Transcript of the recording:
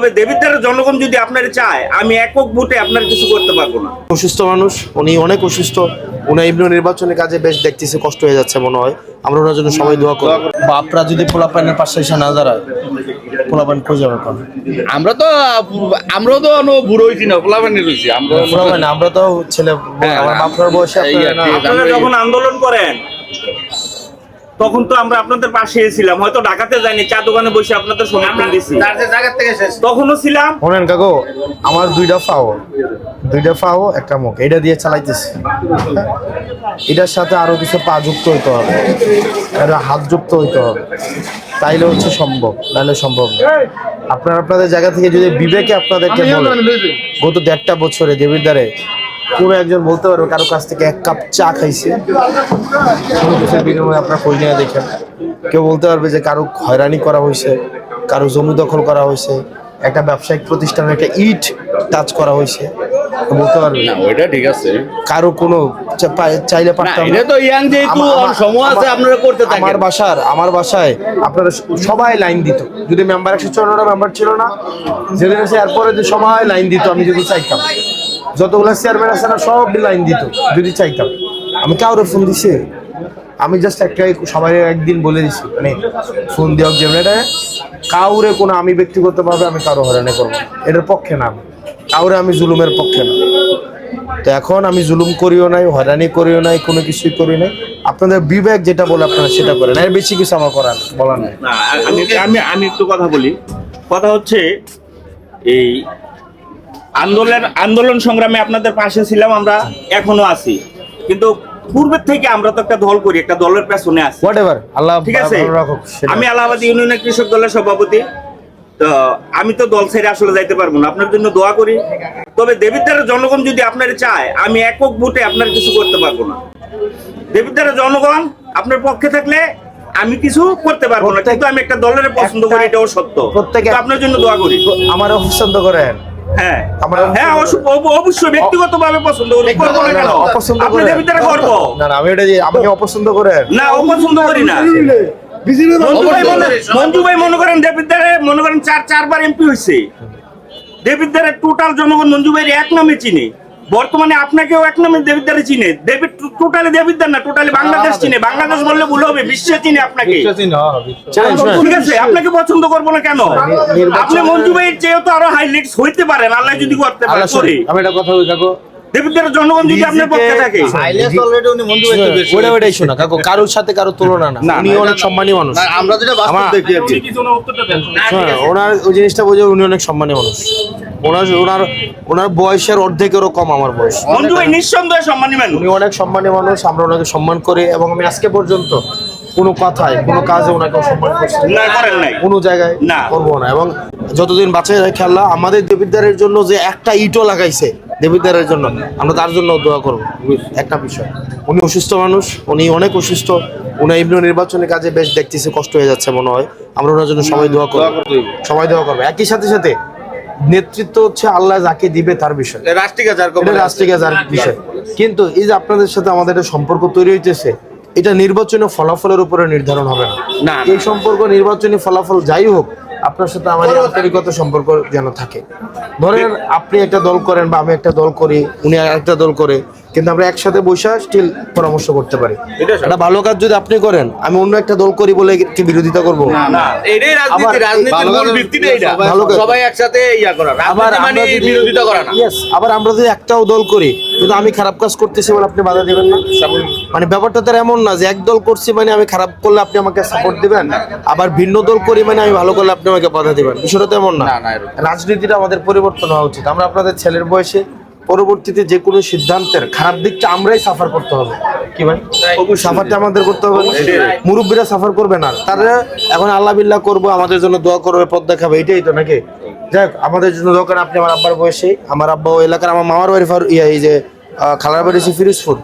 তবে দেবিদ্বারের জনগণ যদি আপনার চায় আমি একক ভোটে আপনার কিছু করতে পারব না। অসুস্থ মানুষ উনি অনেক অসুস্থ। উনি এমনি নির্বাচনের কাজে বেশ দেখতেছি কষ্ট হয়ে যাচ্ছে মনে হয়। আমরা ওনার জন্য সবাই দোয়া করি। বাপরা যদি পোলাপানের পাশে এসে না দাঁড়ায় পোলাপান খুঁজে আমরা তো আমরাও তো বুড়ো হইছি না রইছি আমরা আমরা তো ছেলে আমার বাপরার বয়সে। আপনারা যখন আন্দোলন করেন তখন তো আমরা আপনাদের পাশে ছিলাম হয়তো ঢাকাতে যাইনি চা দোকানে বসে আপনাদের সমর্থন দিছি। তখনও ছিলাম। শোনেন কাকু আমার দুইটা ফাও দুইটা ফাও একটা মুখ। এটা দিয়ে চালাইতেছি। এটার সাথে আরও কিছু পা যুক্ত হইতে হবে। এটা হাত যুক্ত হইতে হবে। তাইলে হচ্ছে সম্ভব নাহলে সম্ভব না। আপনারা আপনাদের জায়গা থেকে যদি বিবেকে আপনাদেরকে বলে গত দেড়টা বছরে দেবীর দ্বারে কোনো একজন বলতে পারবে কারও কাছ থেকে এক কাপ চা খাইছে। কোনো কিছুর বিনিময়ে আপনার কই নিয়ে দেখেন। কেউ বলতে পারবে যে কারও হয়রানি করা হয়েছে কারও জমি দখল করা হয়েছে একটা ব্যবসায়িক প্রতিষ্ঠানের একটা ইট টাচ করা হয়েছে। কেউ বলতে পারবে। না ওইটা ঠিক আছে। কারও কোনো চাইলে না পারতাম এটা তো ইয়াং যেহেতু আমা- আমা- সময় আছে আপনারা করতে আমার বাসার আমার বাসায় আপনারা সবাই লাইন দিত। যদি মেম্বার একশো মেম্বার ছিল না যেদিন এসে এরপরে যে সবাই লাইন দিত আমি যদি চাইতাম। যতগুলো চেয়ারম্যান আছে না, সব লাইন দিত, যদি চাইতাম। আমি কাউরে ফোন দিছি? আমি জাস্ট একটা সবাই একদিন বলে দিছি মানে ফোন দিয়ক যে এটা কাউরে কোনো আমি ব্যক্তিগতভাবে আমি কারও হয়রানি করব এটার পক্ষে না। কাউরে আমি জুলুমের পক্ষে না। তো এখন আমি জুলুম করিও নাই, হয়রানি করিও নাই, কোনো কিছুই করি নাই। আপনাদের বিবেক যেটা বলে আপনারা সেটা করেন। এর বেশি কিছু আমার করার বলার নাই। আমি আমি একটু কথা বলি। কথা হচ্ছে এই আন্দোলন আন্দোলন সংগ্রামে আপনাদের পাশে ছিলাম আমরা এখনও আছি। কিন্তু পূর্বের থেকে আমরা তো একটা দল করি একটা দলের পেছনে আছি। আল্লাহ ঠিক আছে। আমি এলাহাবাদ ইউনিয়নের কৃষক দলের সভাপতি। তো আমি তো দল ছেড়ে আসলে যাইতে পারব না আপনার জন্য দোয়া করি। তবে দেবিদ্বারের জনগণ যদি আপনার চায় আমি একক ভোটে আপনার কিছু করতে পারব না। দেবিদ্বারের জনগণ আপনার পক্ষে থাকলে আমি কিছু করতে পারব না কিন্তু আমি একটা দলের পছন্দ করি এটাও সত্য। আপনার জন্য দোয়া করি। আমারও পছন্দ করেন। হ্যাঁ। আমরা- হ্যাঁ অবশ্যই ব্যক্তিগত পছন্দ করি। করব না কেন? অপছন্দ আপনি করেন দেবিদ্বারে না না আমি এটা যে আমাকে অপছন্দ করেন। না অপছন্দ করি না। মঞ্জু ভাই মনে- করেন। মনে করেন চার চারবার এমপি হয়েছে টোটাল জনগণ মঞ্জু ভাইয়ের এক নামে চিনে। বর্তমানে আপনাকেও এক নামে দেবিদ্বারে চিনে। দেবিদ টোটালি দেবিদ্বার না টোটালি বাংলাদেশ চিনে। বাংলাদেশ বললে ভুল হবে বিশ্বে চিনে আপনাকে। ঠিক আছে আপনাকে পছন্দ করব না কেন? আপনি মঞ্জু ভাইয়ের চেয়েও তো আরও হাইলাইটস হইতে পারেন আল্লাহ যদি করতে পারে আমি একটা কথা বলি কাকু। জনগণ যদি আপনার পক্ষে থাকে। ওটা ওটাই শোনা কাকু কারোর সাথে কারও তুলনা না। উনি অনেক সম্মানী মানুষ। আমরা যেটা বাস্তব দেখি আর কি। হ্যাঁ ওনার ওই জিনিসটা বোঝে উনি অনেক সম্মানী মানুষ। ওনার ওনার ওনার বয়সের অর্ধেকেরও কম আমার বয়স। মঞ্জু ভাই নিঃসন্দেহে সম্মানী মানুষ। উনি অনেক সম্মানী মানুষ আমরা ওনাকে সম্মান করি এবং আমি আজকে পর্যন্ত কোনো কথায় কোনো কাজে ওনাকে করছি না। করেন নাই। কোনো জায়গায়। করব না। এবং যতদিন বাঁচে যায় খেলা আমাদের দেবিদ্বারের জন্য যে একটা ইটও লাগাইছে দেবিদ্বারের জন্য আমরা তার জন্য দোয়া করব। একটা বিষয় উনি অসুস্থ মানুষ উনি অনেক অসুস্থ। উনি এমনি নির্বাচনের কাজে বেশ দেখতেছি কষ্ট হয়ে যাচ্ছে মনে হয়। আমরা ওনার জন্য সবাই দোয়া করব। সবাই দোয়া করব। একই সাথে সাথে নেতৃত্ব হচ্ছে আল্লাহ যাকে দিবে তার বিষয়। রাষ্ট্রিক আছে আর এটা রাষ্ট্রিক যার বিষয়। কিন্তু এই যে আপনাদের সাথে আমাদের একটা সম্পর্ক তৈরি হইতেছে এটা নির্বাচনী ফলাফলের উপরে নির্ধারণ হবে না। না, না। এই সম্পর্ক নির্বাচনী ফলাফল যাই হোক আপনার সাথে আমাদের আন্তরিকত সম্পর্ক যেন থাকে। ধরেন আপনি একটা দল করেন বা আমি একটা দল করি উনি একটা দল করে কিন্তু আমরা একসাথে বসে স্টিল পরামর্শ করতে পারি। একটা ভালো কাজ যদি আপনি করেন আমি অন্য একটা দল করি বলে কি বিরোধিতা করব। না এটাই রাজনীতি আবার- ইয়া মানে আমরা যদি- বিরোধিতা করা না। Yes, আবার আমরা যদি একটাও দল করি কিন্তু আমি খারাপ কাজ করতেছি বলে আপনি বাধা দিবেন না? মানে ব্যাপারটা তো আর এমন না যে এক দল করছি মানে আমি খারাপ করলে আপনি আমাকে সাপোর্ট দিবেন আবার ভিন্ন দল করি মানে আমি ভালো করলে আপনি আমাকে বাধা দিবেন। বিষয়টা তো এমন না। রাজনীতিটা আমাদের পরিবর্তন হওয়া উচিত। আমরা আপনাদের ছেলের বয়সে পরবর্তীতে যে কোনো সিদ্ধান্তের খারাপ দিকটা আমরাই সাফার করতে হবে। কি ভাই? সাফারটা আমাদের করতে হবে। মুরব্বীরা সাফার করবে না। তারা এখন আল্লাহ বিল্লাহ করব আমাদের জন্য দোয়া করবে পদ্দা দেখাবে এটাই তো নাকি? যাই হোক, আমাদের জন্য দোকান করেন। আপনি আমার আব্বার বয়সে আমার আব্বা ও এলাকার আমার মামার বাড়ি ফার- ইয়া এই যে খালার বাড়ি ফিরোজপুর